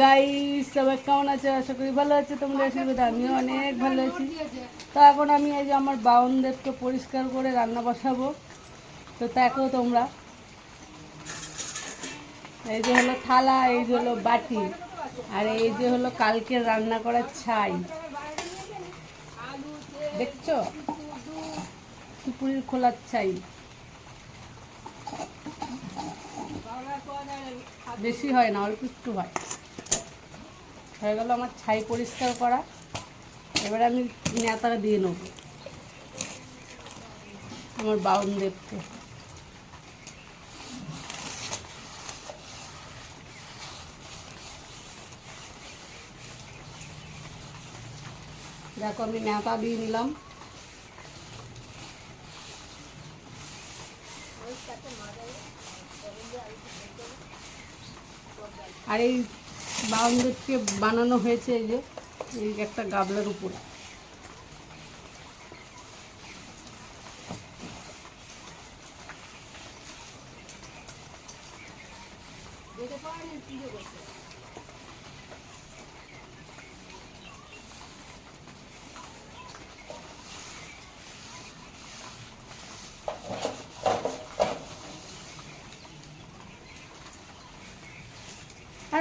Guys সবাই কেমন আছে? আশা করি ভালো আছে। তোমরা আশীর্বাদ আমিও অনেক ভালো আছি। তো এখন আমি এই যে আমার বাউনদেরকে পরিষ্কার করে রান্না বসাবো। তো দেখো তোমরা। এই যে হলো থালা, এই যে হলো বাটি, আর এই যে হলো কালকে রান্না করার ছাই। দেখছ? সুপুরির খোলার ছাই। বেশি হয় না, অল্প একটু হয়। হয়ে গেল আমার ছাই পরিষ্কার করা। এবার আমি নেতাটা দিয়ে নেব। আমার বাউন দেখতে দেখো আমি নেতা দিয়ে নিলাম। আর এই বাউন্ডারকে বানানো হয়েছে এই যে এই একটা গাবলার উপরে।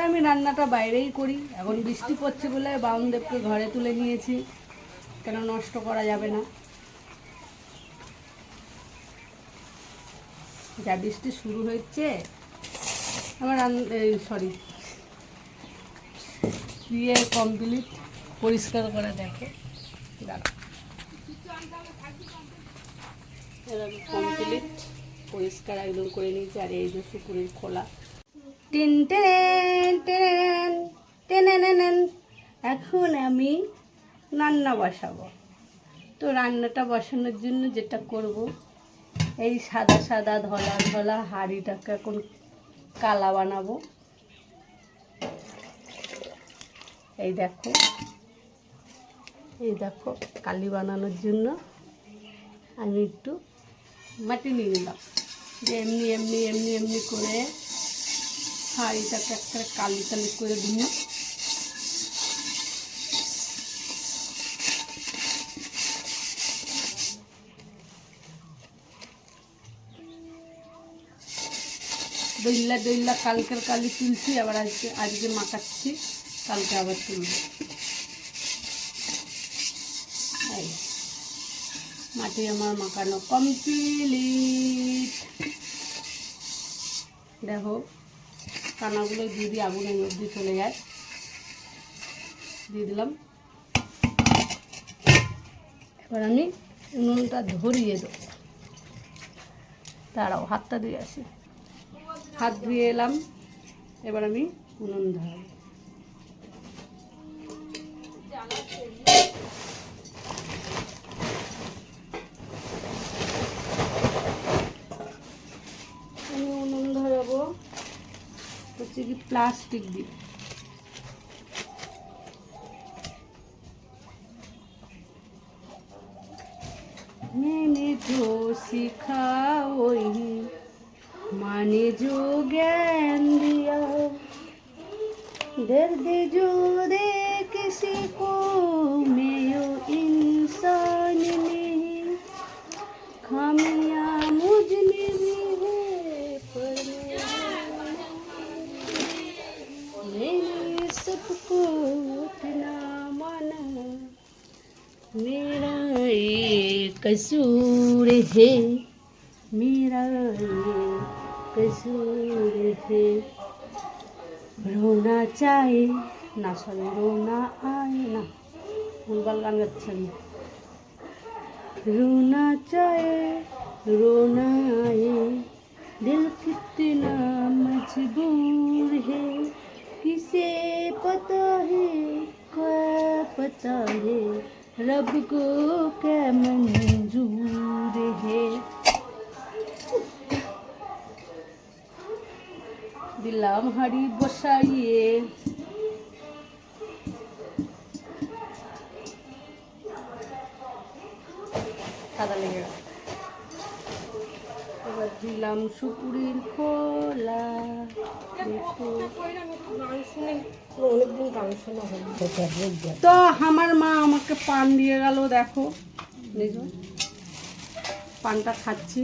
আর আমি রান্নাটা বাইরেই করি। এখন বৃষ্টি পড়ছে বলে বাউনদেবকে ঘরে তুলে নিয়েছি। কেন নষ্ট করা যাবে না। যা বৃষ্টি শুরু হচ্ছে আমার সরি ইয়ে কমপ্লিট পরিষ্কার করে দেখো। কমপ্লিট পরিষ্কার একদম করে নিয়েছি। আর এই যে শুকুরের খোলা। টিন টেন টেন টেনেন এখন আমি রান্না বসাবো। তো রান্নাটা বসানোর জন্য যেটা করব, এই সাদা সাদা ধলা ধলা হাঁড়িটাকে এখন কালা বানাবো। এই দেখো এই দেখো, কালি বানানোর জন্য আমি একটু মাটি নিয়ে নিলাম। যে এমনি এমনি এমনি এমনি করে শাড়িটাকে একটা কালি কালি করে দিন দইল্লা দইল্লা কালকের কালি তুলছি, আবার আজকে আজকে মাখাচ্ছি, কালকে আবার তুলব। মাটি আমার মাখানো কমপ্লিট দেখো। কানাগুলো দিয়ে দিয়ে আগুনের মধ্যে চলে যায়। দিয়ে দিলাম। এবার আমি উনুনটা ধরিয়ে দেবো। দাঁড়াও, হাতটা দিয়ে আসি। হাত ধুয়ে এলাম। এবার আমি উনুন ধরাবো। প্লাস্টিক দিয়ে मैंने जो सीखा वही माने जो ज्ञान दिया दर्द जो दे किसी को मैं यो इंसान नहीं खामियां कसूर है मेरा ये कसूर है रोना चाहे ना सॉरी रोना आए ना ভুলভাল গান গাচ্ছি আমি रोना चाहे रोना आए दिल कितना मजबूर है किसे पता है क्या पता है रब को क्या मंजूर है দিলাম হাড়ি বসাইয়ে সাদা লেগে গেল এবার দিলাম সুপুরির খোলা তো আমার মা আমাকে পান দিয়ে গেল দেখো। পানটা খাচ্ছি।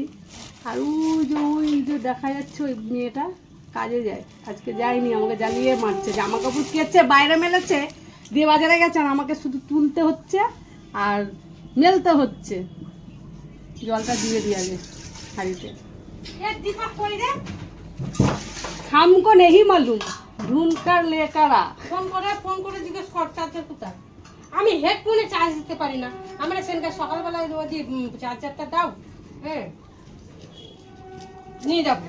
আর ওই যে ওই যে দেখা যাচ্ছে ওই মেয়েটা কাজে যায়। আজকে যায়নি আমাকে জ্বালিয়ে মারছে জামা কাপড় কেচে বাইরে মেলেছে দিয়ে বাজারে গেছে আর আমাকে শুধু তুলতে হচ্ছে আর মেলতে হচ্ছে। জলটা দিয়ে দিয়ে আগে হাঁড়িতে হামকো নেহি মালুম ঢুনকার লেকারা। ফোন করে ফোন করে জিজ্ঞেস কর চার্জার কোথায়? আমি হেডফোনে চার্জ দিতে পারি না। আমরা সেখানকার সকালবেলায় রোজই চার্জারটা দাও হ্যাঁ? নিয়ে যাব।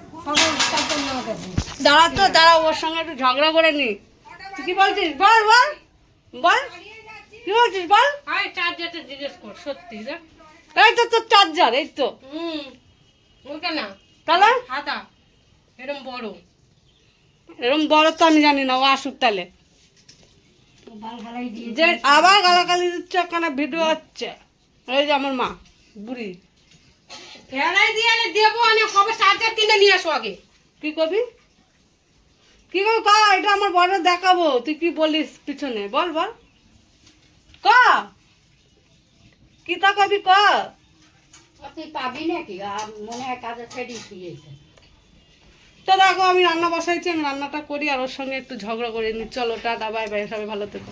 দাঁড়া তো দাঁড়া ওর সঙ্গে একটু ঝগড়া করে নি। কি বলছিস? বল বল বল। কি বলছিস বল? আরে চার্জারটা জিজ্ঞেস কর সত্যি এই তো তোর চার্জার এই তো। হুম ওটা না। তাহলে? হাতা। এরকম বড়? এরকম বড় তো আমি জানি না ও আসুক তাহলে। যে আবার গালাগালি দিচ্ছে ওখানে ভিডিও হচ্ছে। যে আমার মা বুড়ি। ফেলাই দিয়ে দেবো আমি কবে চার্জার কিনে নিয়ে আসো আগে। কি করবি? কি করবি কা এটা আমার বড় দেখাবো। তুই কি বলিস পিছনে? বল বল। ক? কি তা কবি ক? তুই পাবি নাকি? মনে হয় কাজে দিয়েছে। তো দেখো, আমি রান্না বসাইছি, আমি রান্নাটা করি, আর ওর সঙ্গে একটু ঝগড়া করে নি। চলো, টাটা, বাই বাই, সবাই ভালো থেকো।